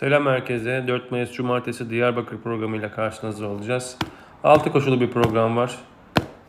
Selam herkese. 4 Mayıs Cumartesi Diyarbakır programıyla karşınızda olacağız. 6 koşulu bir program var.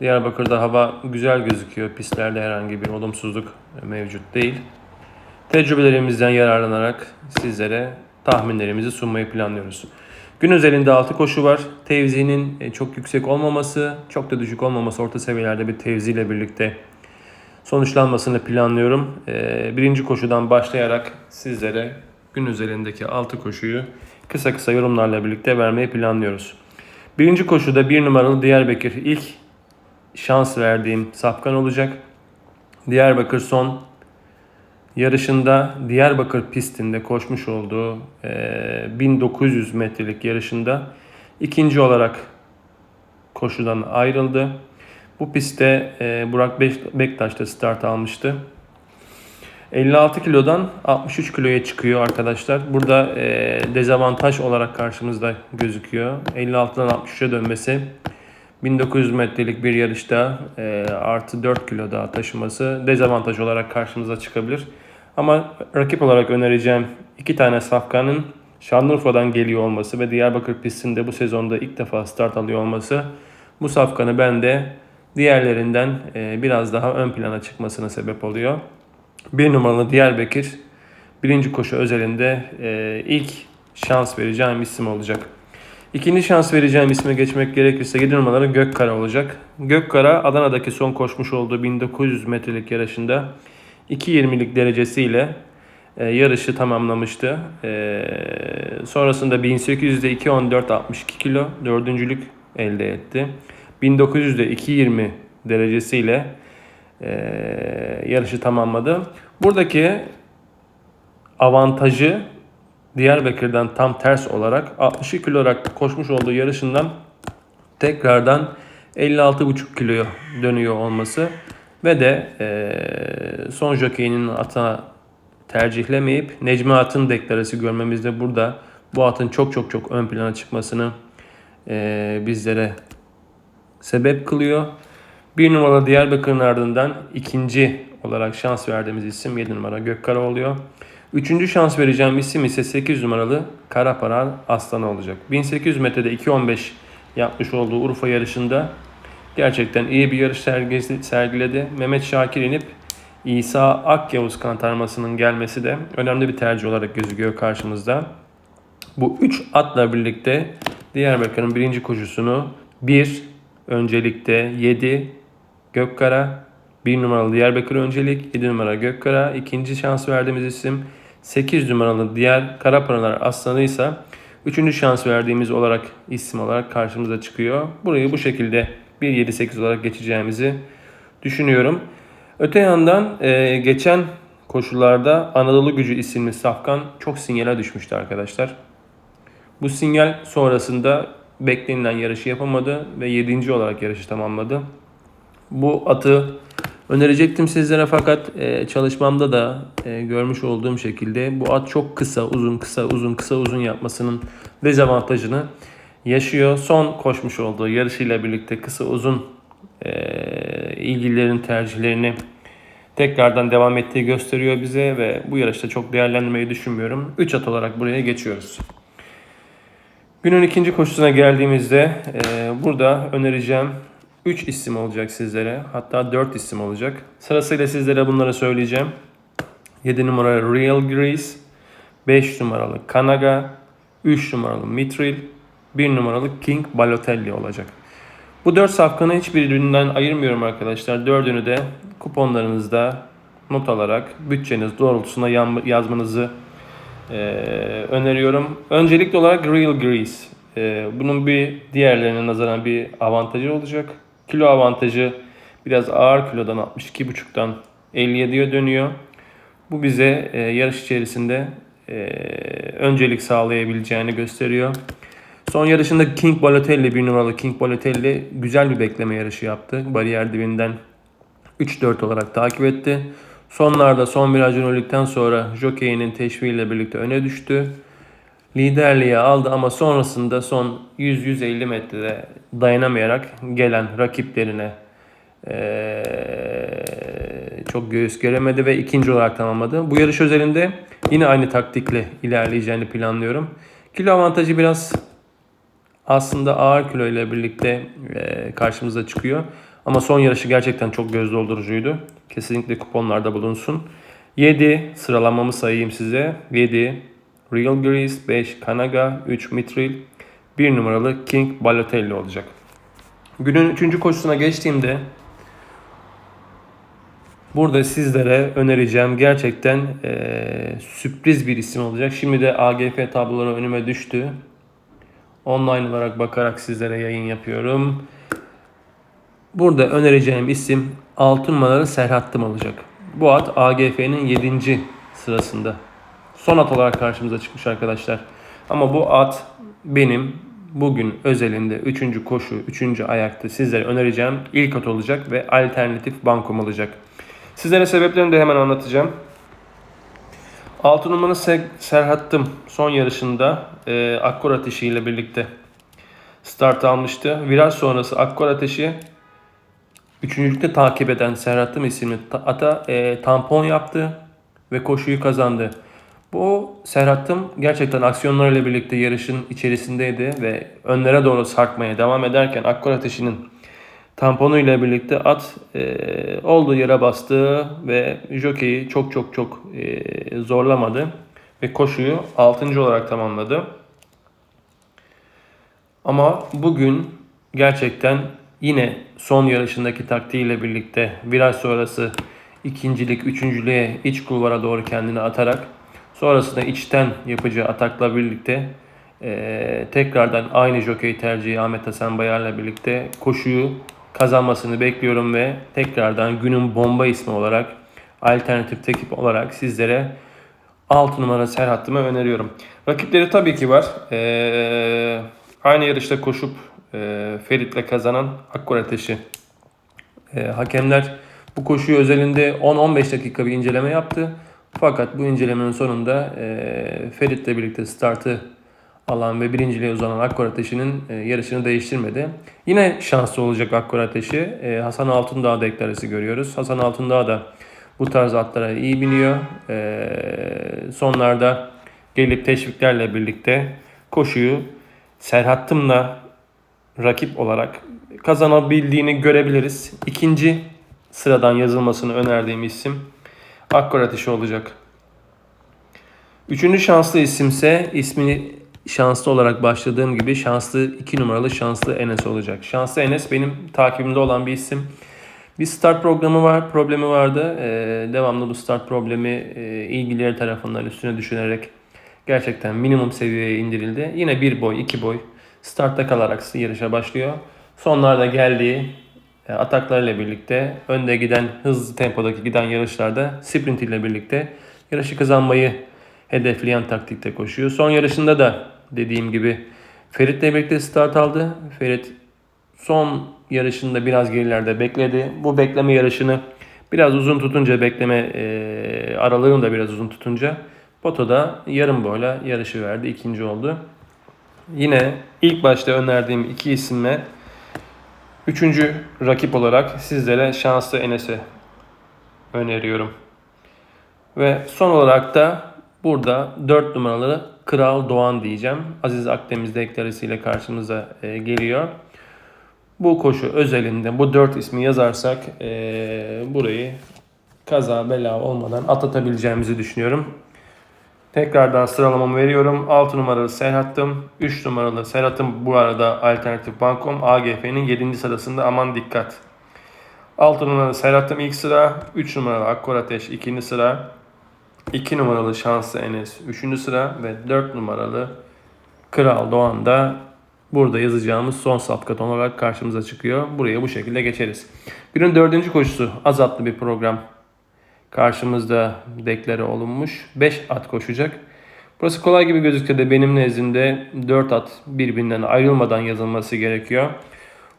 Diyarbakır'da hava güzel gözüküyor. Pistlerde herhangi bir olumsuzluk mevcut değil. Tecrübelerimizden yararlanarak sizlere tahminlerimizi sunmayı planlıyoruz. Gün özelinde 6 koşu var. Tevzinin e, çok yüksek olmaması, çok da düşük olmaması, orta seviyelerde bir tevzi ile birlikte sonuçlanmasını planlıyorum. Ee, Birinci koşudan başlayarak sizlere gün üzerindeki 6 koşuyu kısa kısa yorumlarla birlikte vermeyi planlıyoruz. Birinci koşuda bir numaralı Diyarbakır ilk şans verdiğim safkan olacak. Diyarbakır son yarışında Diyarbakır pistinde koşmuş olduğu e, 1900 metrelik yarışında ikinci olarak koşudan ayrıldı. Bu pistte e, Burak Bektaş da start almıştı. 56 kilodan 63 kiloya çıkıyor arkadaşlar. Burada e, dezavantaj olarak karşımızda gözüküyor. 56'dan 63'e dönmesi 1900 metrelik bir yarışta e, artı 4 kilo daha taşıması dezavantaj olarak karşımıza çıkabilir. Ama rakip olarak önereceğim iki tane safkanın Şanlıurfa'dan geliyor olması ve Diyarbakır pistinde bu sezonda ilk defa start alıyor olması bu safkanı bende diğerlerinden e, biraz daha ön plana çıkmasına sebep oluyor. Bir numaralı Diyarbakır birinci koşu özelinde e, ilk şans vereceğim isim olacak. İkinci şans vereceğim isme geçmek gerekirse 7 numaralı Gökkara olacak. Gökkara Adana'daki son koşmuş olduğu 1900 metrelik yarışında 2.20'lik derecesiyle e, yarışı tamamlamıştı. E, sonrasında 1800'de 2.14.62 kilo dördüncülük elde etti. 1900'de 2.20 derecesiyle e, yarışı tamamladı. Buradaki avantajı Diyarbakır'dan tam ters olarak 62 kilo olarak koşmuş olduğu yarışından tekrardan 56,5 kiloya dönüyor olması ve de e, son jokeyinin atına tercihlemeyip Necmi At'ın deklarası görmemizde burada bu atın çok çok çok ön plana çıkmasını e, bizlere sebep kılıyor. Bir numaralı Diyarbakır'ın ardından ikinci olarak şans verdiğimiz isim 7 numara Gökkara oluyor. Üçüncü şans vereceğim isim ise 8 numaralı Karaparan Aslan olacak. 1800 metrede 2.15 yapmış olduğu Urfa yarışında gerçekten iyi bir yarış sergisi- sergiledi. Mehmet Şakir inip İsa Akyavuz kantarmasının gelmesi de önemli bir tercih olarak gözüküyor karşımızda. Bu üç atla birlikte Diyarbakır'ın birinci koşusunu 1 öncelikte 7 Gökkara 1 numaralı Diyarbakır öncelik 7 numara Gökkara ikinci şans verdiğimiz isim 8 numaralı diğer Karapınar Aslanı ise üçüncü şans verdiğimiz olarak isim olarak karşımıza çıkıyor. Burayı bu şekilde 1-7-8 olarak geçeceğimizi düşünüyorum. Öte yandan e, geçen koşullarda Anadolu Gücü isimli safkan çok sinyale düşmüştü arkadaşlar. Bu sinyal sonrasında beklenilen yarışı yapamadı ve 7. olarak yarışı tamamladı. Bu atı önerecektim sizlere fakat e, çalışmamda da e, görmüş olduğum şekilde bu at çok kısa, uzun, kısa, uzun, kısa, uzun yapmasının dezavantajını yaşıyor. Son koşmuş olduğu yarışıyla birlikte kısa, uzun e, ilgililerin tercihlerini tekrardan devam ettiği gösteriyor bize ve bu yarışta çok değerlendirmeyi düşünmüyorum. 3 at olarak buraya geçiyoruz. Günün ikinci koşusuna geldiğimizde e, burada önereceğim 3 isim olacak sizlere. Hatta 4 isim olacak. Sırasıyla sizlere bunları söyleyeceğim. 7 numaralı Real Grease, 5 numaralı Kanaga, 3 numaralı Mitril, 1 numaralı King Balotelli olacak. Bu 4 safkanı hiçbirinden ayırmıyorum arkadaşlar. Dördünü de kuponlarınızda not alarak bütçeniz doğrultusunda yazmanızı ee, öneriyorum. Öncelikli olarak Real Grease. Ee, bunun bir diğerlerine nazaran bir avantajı olacak. Kilo avantajı biraz ağır kilodan 62,5'tan 57'ye dönüyor. Bu bize e, yarış içerisinde e, öncelik sağlayabileceğini gösteriyor. Son yarışında King Balotelli, bir numaralı King Balotelli güzel bir bekleme yarışı yaptı. Bariyer dibinden 3-4 olarak takip etti. Sonlarda son virajını öldükten sonra jokeyinin teşviğiyle birlikte öne düştü. Liderliğe aldı ama sonrasında son 100-150 metrede dayanamayarak gelen rakiplerine eee, çok göğüs geremedi ve ikinci olarak tamamladı. Bu yarış özelinde Yine aynı taktikle ilerleyeceğini planlıyorum. Kilo avantajı biraz aslında ağır kilo ile birlikte e, karşımıza çıkıyor. Ama son yarışı gerçekten çok göz doldurucuydu. Kesinlikle kuponlarda bulunsun. 7 sıralamamı sayayım size. 7 Real Grease, 5 Kanaga, 3 Mitril, 1 numaralı King Balotelli olacak. Günün 3. koşusuna geçtiğimde burada sizlere önereceğim gerçekten e, sürpriz bir isim olacak. Şimdi de AGF tabloları önüme düştü. Online olarak bakarak sizlere yayın yapıyorum. Burada önereceğim isim 6 numaralı Serhattım olacak. Bu at AGF'nin 7. sırasında. Son at olarak karşımıza çıkmış arkadaşlar. Ama bu at benim bugün özelinde 3. koşu, 3. ayakta sizlere önereceğim ilk at olacak ve alternatif bankom olacak. Sizlere sebeplerini de hemen anlatacağım. 6 numaralı Serhattım son yarışında e, Akkor Ateşi ile birlikte start almıştı. Viraj sonrası Akkor Ateşi Üçüncülükte takip eden Serhat'ım isimli ata e, tampon yaptı ve koşuyu kazandı. Bu Serhat'ım gerçekten aksiyonlarıyla birlikte yarışın içerisindeydi ve önlere doğru sarkmaya devam ederken Akkor Ateşi'nin tamponuyla birlikte at e, olduğu yere bastı ve jokeyi çok çok çok e, zorlamadı ve koşuyu 6. olarak tamamladı. Ama bugün gerçekten yine son yarışındaki taktiğiyle birlikte viraj sonrası ikincilik, üçüncülüğe iç kulvara doğru kendini atarak sonrasında içten yapacağı atakla birlikte e, tekrardan aynı jockey tercihi Ahmet Hasan Bayar'la birlikte koşuyu kazanmasını bekliyorum ve tekrardan günün bomba ismi olarak alternatif tekip olarak sizlere 6 numara Serhat'ımı öneriyorum. Rakipleri tabii ki var. Ee, aynı yarışta koşup e, Ferit'le kazanan Akkor Ateşi. E, hakemler bu koşuyu özelinde 10-15 dakika bir inceleme yaptı. Fakat bu incelemenin sonunda e, Ferit'le birlikte startı alan ve birinciliğe uzanan Akkor Ateşi'nin e, yarışını değiştirmedi. Yine şanslı olacak Akkor Ateşi. E, Hasan Altındağ deklarası görüyoruz. Hasan Altındağ da bu tarz atlara iyi biniyor. E, sonlarda gelip teşviklerle birlikte koşuyu Serhattım'la rakip olarak kazanabildiğini görebiliriz. İkinci sıradan yazılmasını önerdiğim isim Akkor Ateşi olacak. Üçüncü şanslı isimse ismini şanslı olarak başladığım gibi şanslı 2 numaralı şanslı Enes olacak. Şanslı Enes benim takibimde olan bir isim. Bir start programı var, problemi vardı. Ee, devamlı bu start problemi e, ilgileri tarafından üstüne düşünerek gerçekten minimum seviyeye indirildi. Yine bir boy, iki boy startta kalarak yarışa başlıyor. Sonlarda geldiği ataklarıyla birlikte önde giden hızlı tempodaki giden yarışlarda sprint ile birlikte yarışı kazanmayı hedefleyen taktikte koşuyor. Son yarışında da dediğim gibi Ferit'le birlikte start aldı. Ferit son yarışında biraz gerilerde bekledi. Bu bekleme yarışını biraz uzun tutunca bekleme e, aralığını da biraz uzun tutunca Poto'da yarım boyla yarışı verdi. ikinci oldu. Yine ilk başta önerdiğim iki isimle üçüncü rakip olarak sizlere şanslı Enes'i öneriyorum. Ve son olarak da burada 4 numaralı Kral Doğan diyeceğim. Aziz Akdeniz deklarasıyla karşımıza e, geliyor. Bu koşu özelinde bu 4 ismi yazarsak e, burayı kaza bela olmadan atlatabileceğimizi düşünüyorum. Tekrardan sıralamamı veriyorum. 6 numaralı Serhat'tım. 3 numaralı Serhat'ım bu arada alternatif bankom. AGF'nin 7. sırasında aman dikkat. 6 numaralı Serhat'ım ilk sıra. 3 numaralı Akkor Ateş 2. sıra. 2 numaralı Şanslı Enes 3. sıra. Ve 4 numaralı Kral Doğan da burada yazacağımız son safkat olarak karşımıza çıkıyor. Buraya bu şekilde geçeriz. Günün dördüncü koşusu azatlı bir program karşımızda deklare olunmuş. 5 at koşacak. Burası kolay gibi gözükse de benim nezdimde 4 at birbirinden ayrılmadan yazılması gerekiyor.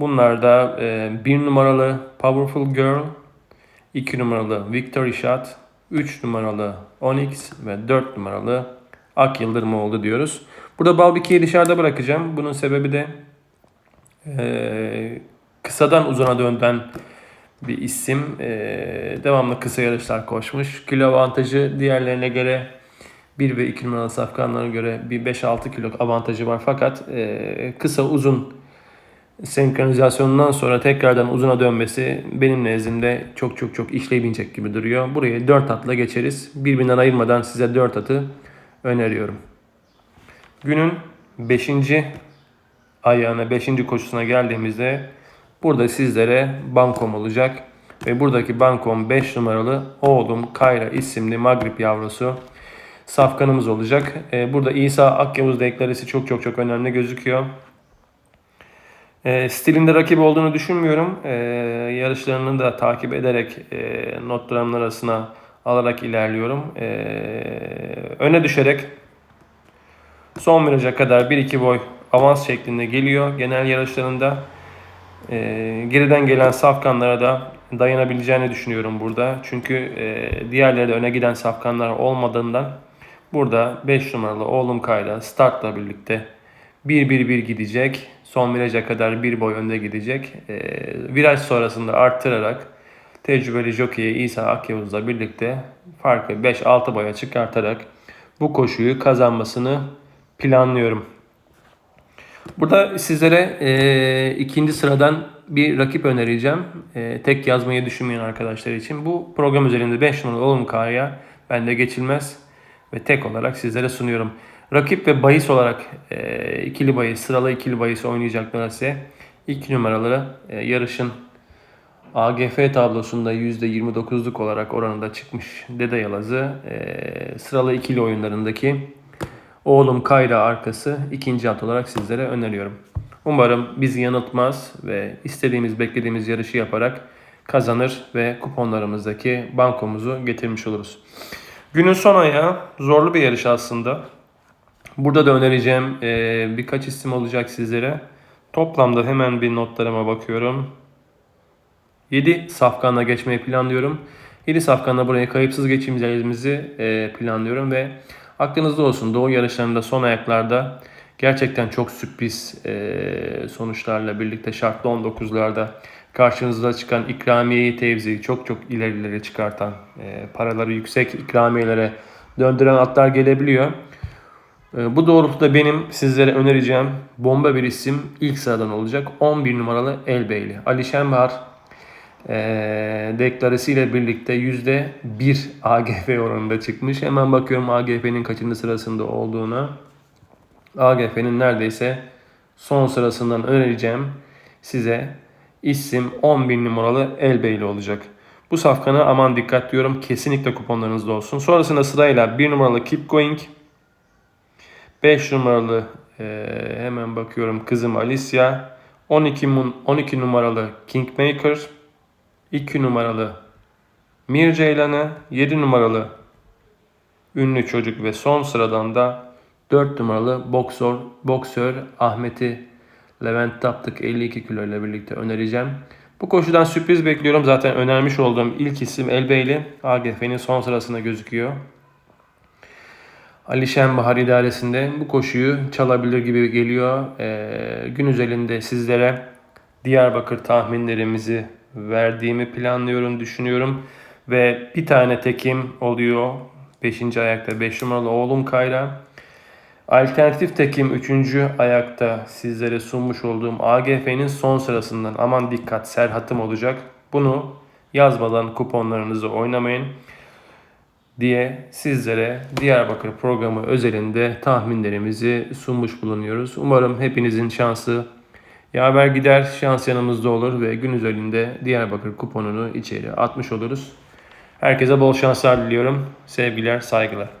Bunlar da 1 e, numaralı Powerful Girl, 2 numaralı Victory Shot, 3 numaralı Onyx ve 4 numaralı Ak Yıldırım oldu diyoruz. Burada Balbiki'yi dışarıda bırakacağım. Bunun sebebi de e, kısadan uzuna dönden bir isim. Ee, devamlı kısa yarışlar koşmuş. Kilo avantajı diğerlerine göre 1 ve 2 numaralı safkanlara göre bir 5-6 kilo avantajı var. Fakat e, kısa uzun senkronizasyonundan sonra tekrardan uzuna dönmesi benim nezdimde çok çok çok işleyebilecek gibi duruyor. Buraya 4 atla geçeriz. Birbirinden ayırmadan size 4 atı öneriyorum. Günün 5. ayağına, 5. koşusuna geldiğimizde burada sizlere bankom olacak. Ve buradaki bankom 5 numaralı oğlum Kayra isimli Magrip yavrusu safkanımız olacak. Ee, burada İsa Akyavuz deklaresi çok çok çok önemli gözüküyor. E, stilinde rakip olduğunu düşünmüyorum. E, yarışlarını da takip ederek e, notlarımın arasına alarak ilerliyorum. E, öne düşerek son viraja kadar 1-2 boy avans şeklinde geliyor. Genel yarışlarında e, geriden gelen safkanlara da dayanabileceğini düşünüyorum burada. Çünkü e, diğerleri de öne giden safkanlar olmadığından burada 5 numaralı oğlum Kayra startla birlikte 1-1-1 gidecek. Son viraja kadar bir boy önde gidecek. E, viraj sonrasında arttırarak tecrübeli jockey İsa Akyavuz'la birlikte farkı 5-6 boya çıkartarak bu koşuyu kazanmasını planlıyorum. Burada sizlere e, ikinci sıradan bir rakip önereceğim. E, tek yazmayı düşünmeyen arkadaşlar için. Bu program üzerinde 5 numaralı Oğlum Kaya bende geçilmez ve tek olarak sizlere sunuyorum. Rakip ve bahis olarak e, ikili bahis, sıralı ikili bahis oynayacaklar ise ilk numaraları e, yarışın AGF tablosunda %29'luk olarak oranında çıkmış Dede Yalazı e, sıralı ikili oyunlarındaki oğlum Kayra arkası ikinci at olarak sizlere öneriyorum. Umarım bizi yanıltmaz ve istediğimiz beklediğimiz yarışı yaparak kazanır ve kuponlarımızdaki bankomuzu getirmiş oluruz. Günün son ayağı zorlu bir yarış aslında. Burada da önereceğim e, birkaç isim olacak sizlere. Toplamda hemen bir notlarıma bakıyorum. 7 safkanla geçmeyi planlıyorum. 7 safkanla buraya kayıpsız geçeceğimizi e, planlıyorum ve aklınızda olsun Doğu yarışlarında son ayaklarda gerçekten çok sürpriz e, sonuçlarla birlikte şartlı 19'larda karşınızda çıkan ikramiyeyi tevzi çok çok ilerilere çıkartan e, paraları yüksek ikramiyelere döndüren atlar gelebiliyor. E, bu doğrultuda benim sizlere önereceğim bomba bir isim ilk sıradan olacak. 11 numaralı Elbeyli. Ali Şenbahar e, deklaresiyle birlikte %1 AGF oranında çıkmış. Hemen bakıyorum AGF'nin kaçıncı sırasında olduğuna. AGF'nin neredeyse son sırasından önereceğim size isim 11 numaralı Elbeyli olacak. Bu safkana aman dikkat diyorum. Kesinlikle kuponlarınızda olsun. Sonrasında sırayla 1 numaralı Keep Going, 5 numaralı e, hemen bakıyorum kızım Alicia. 12, 12 numaralı Kingmaker. 2 numaralı Mir Ceylan'ı. 7 numaralı ünlü çocuk ve son sıradan da 4 numaralı boksör, boksör Ahmet'i Levent Taptık 52 kilo ile birlikte önereceğim. Bu koşudan sürpriz bekliyorum. Zaten önermiş olduğum ilk isim Elbeyli. AGF'nin son sırasında gözüküyor. Ali Şenbahar idaresinde bu koşuyu çalabilir gibi geliyor. Ee, gün özelinde sizlere Diyarbakır tahminlerimizi verdiğimi planlıyorum, düşünüyorum. Ve bir tane tekim oluyor. 5. ayakta 5 numaralı oğlum Kayra. Alternatif tekim 3. ayakta sizlere sunmuş olduğum AGF'nin son sırasından aman dikkat serhatım olacak. Bunu yazmadan kuponlarınızı oynamayın diye sizlere Diyarbakır programı özelinde tahminlerimizi sunmuş bulunuyoruz. Umarım hepinizin şansı yaver gider, şans yanımızda olur ve gün özelinde Diyarbakır kuponunu içeri atmış oluruz. Herkese bol şanslar diliyorum. Sevgiler, saygılar.